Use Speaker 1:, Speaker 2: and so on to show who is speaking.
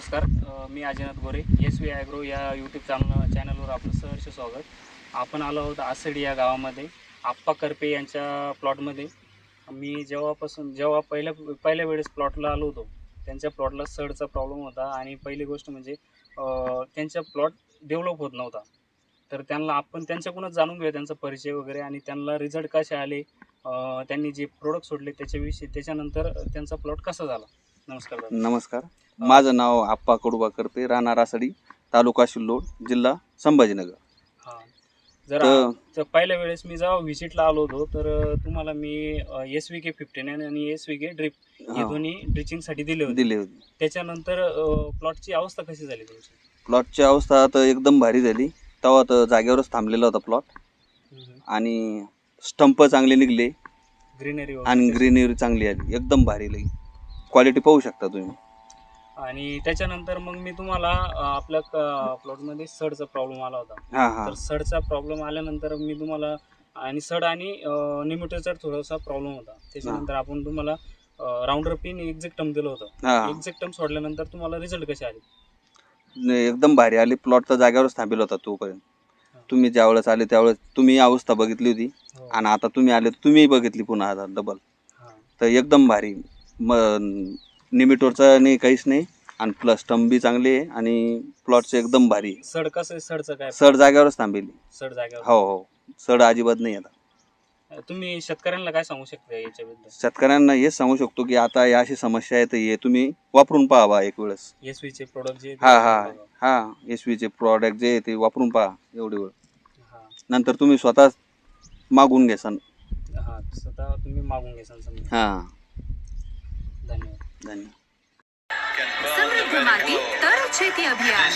Speaker 1: नमस्कार. मी Ajaynath Gore. S V agro या YouTube channel चॅनलवर आपलं सहर्ष स्वागत. आपण आलो आहोत आसडी या गावामध्ये आप्पा करपे यांच्या प्लॉटमध्ये मी जेव्हापासून जेव्हा पहिल्या पहिल्या वेळेस प्लॉटला आलो होतो त्यांच्या प्लॉटला सडचा प्रॉब्लेम होता आणि पहिली गोष्ट म्हणजे त्यांचा प्लॉट डेव्हलप होत नव्हता. तर त्यांना आपण त्यांच्याकडूनच जाणून घेऊया त्यांचा परिचय वगैरे आणि त्यांना रिझल्ट कसे आले त्यांनी जे प्रोडक्ट सोडले त्याच्याविषयी त्याच्यानंतर त्यांचा प्लॉट कसा झाला? नमस्कार
Speaker 2: माझं नाव आप्पा कडुबा करपे राहणार आसडी तालुका शिल्लोड जिल्हा संभाजीनगर.
Speaker 1: हा. जर
Speaker 2: तर-
Speaker 1: तर पहिल्या वेळेस मी जेव्हा व्हिजिटला आलो होतो तर अ, तुम्हाला मी एस के फिफ्टी नाईन आणि एस के ड्रिप हे.
Speaker 2: हा,
Speaker 1: दोन्ही ड्रिचिंगसाठी दिले होते.
Speaker 2: दिले होते.
Speaker 1: त्याच्यानंतर प्लॉटची अवस्था कशी झाली तुमची?
Speaker 2: प्लॉटची अवस्था तर एकदम भारी झाली. तेव्हा तर जागेवरच थांबलेला होता प्लॉट आणि स्टंप चांगले निघले.
Speaker 1: ग्रीनरी
Speaker 2: आणि ग्रीनरी चांगली आली. एकदम भारी लई. क्वालिटी पाहू शकता तुम्ही.
Speaker 1: आणि त्याच्यानंतर मग मी तुम्हाला अ, आपल्या प्लॉटमध्ये सडचा प्रॉब्लेम आला होता.
Speaker 2: हा हा.
Speaker 1: तर सडचा प्रॉब्लेम आल्यानंतर मी तुम्हाला आणि सड आणि निमिटरचा थोडासा प्रॉब्लेम होता. त्याच्यानंतर आपण तुम्हाला राऊंडर पिन एक्झेक्टम दिलं होतं.
Speaker 2: हा.
Speaker 1: एक्झेक्टम सोडल्यानंतर तुम्हाला रिझल्ट कसे आले?
Speaker 2: एकदम भारी आली. प्लॉट तर जागेवरच थांबेल होता तोपर्यंत.
Speaker 1: तुम्ही
Speaker 2: तुम्ही ज्यावेळेस आले त्यावेळेस तुम्ही अवस्था बघितली होती.
Speaker 1: हो.
Speaker 2: आणि आता तुम्ही आले तुम्ही बघितली पुन्हा आता डबल
Speaker 1: हा.
Speaker 2: तर एकदम भारी. म निमिटोरचं नाही काहीच नाही. आणि प्लस बी चांगली आहे आणि प्लॉटचं एकदम भारी आहे.
Speaker 1: सड कसं आहे? सडचं काय?
Speaker 2: सड जागेवरच थांबेली.
Speaker 1: सड जागेवर?
Speaker 2: हो हो. सड अजिबात नाही आता.
Speaker 1: तुम्ही शेतकऱ्यांना काय सांगू शकता याच्याबद्दल?
Speaker 2: शेतकऱ्यांना हेच सांगू शकतो की आता या अशी समस्या आहे तर हे तुम्ही वापरून पहा एक वेळेस.
Speaker 1: एस चे प्रोडक्ट जे
Speaker 2: हा हा. हा एस चे प्रॉडक्ट जे आहे ते वापरून पहा एवढी वेळ.
Speaker 1: हा.
Speaker 2: नंतर तुम्ही स्वतः मागून घ्यासान
Speaker 1: हा स्वतः तुम्ही मागून घ्याल समजा.
Speaker 2: हां.
Speaker 1: धन्यवाद.
Speaker 2: धन्यवाद
Speaker 3: समृद्ध माती तर शेती अभियान.